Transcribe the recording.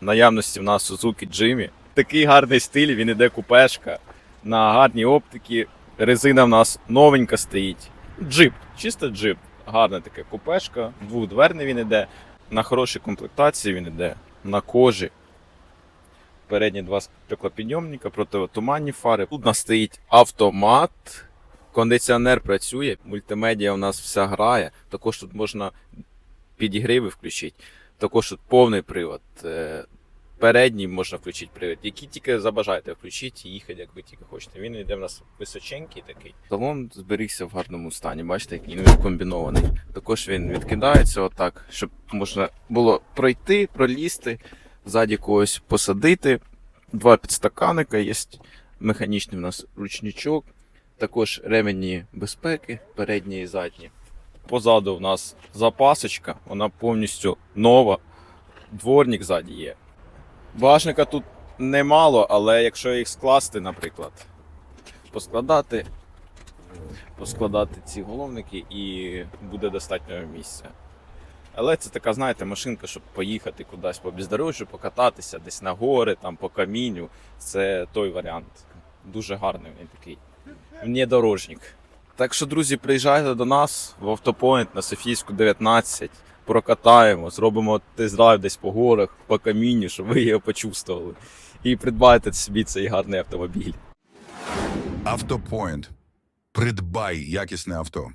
Наявності в нас Suzuki Jimmy. Такий гарний стиль, він іде купешка на гарній оптики. Резина в нас новенька стоїть. Джип, чисто джип. Гарна така купешка, двохдверний він іде. На хорошій комплектації він іде, на кожі. Передні два стеклопідйомника, противотуманні фари. Тут у нас стоїть автомат, кондиціонер працює, мультимедіа у нас вся грає. Також тут можна підігриви включити. Також тут повний привод. е, Передній можна включити привід, який тільки забажаєте включити і їхати, як ви тільки хочете. Він йде в нас височенький такий. Салон зберігся в гарному стані. Бачите, який він комбінований. Також він відкидається отак, щоб можна було пройти, пролізти, ззаді когось посадити. Два підстаканника є. Механічний у нас ручничок. Також ремені безпеки, передні і задні. Позаду в нас запасочка, вона повністю нова. Дворник ззаді є. Багажника тут немало, але якщо їх скласти, наприклад, поскладати, поскладати ці головники і буде достатньо місця. Але це така, знаєте, машинка, щоб поїхати кудись по бездорожжю, покататися десь на гори, там по камінню. Це той варіант. Дуже гарний він такий. Внедорожник. Так що, друзі, приїжджайте до нас в автопоінт на Софійську 19, прокатаємо, зробимо тест-драйв десь по горах, по камінню, щоб ви його почувствували. І придбайте собі цей гарний автомобіль. Автопоінт. Придбай якісне авто.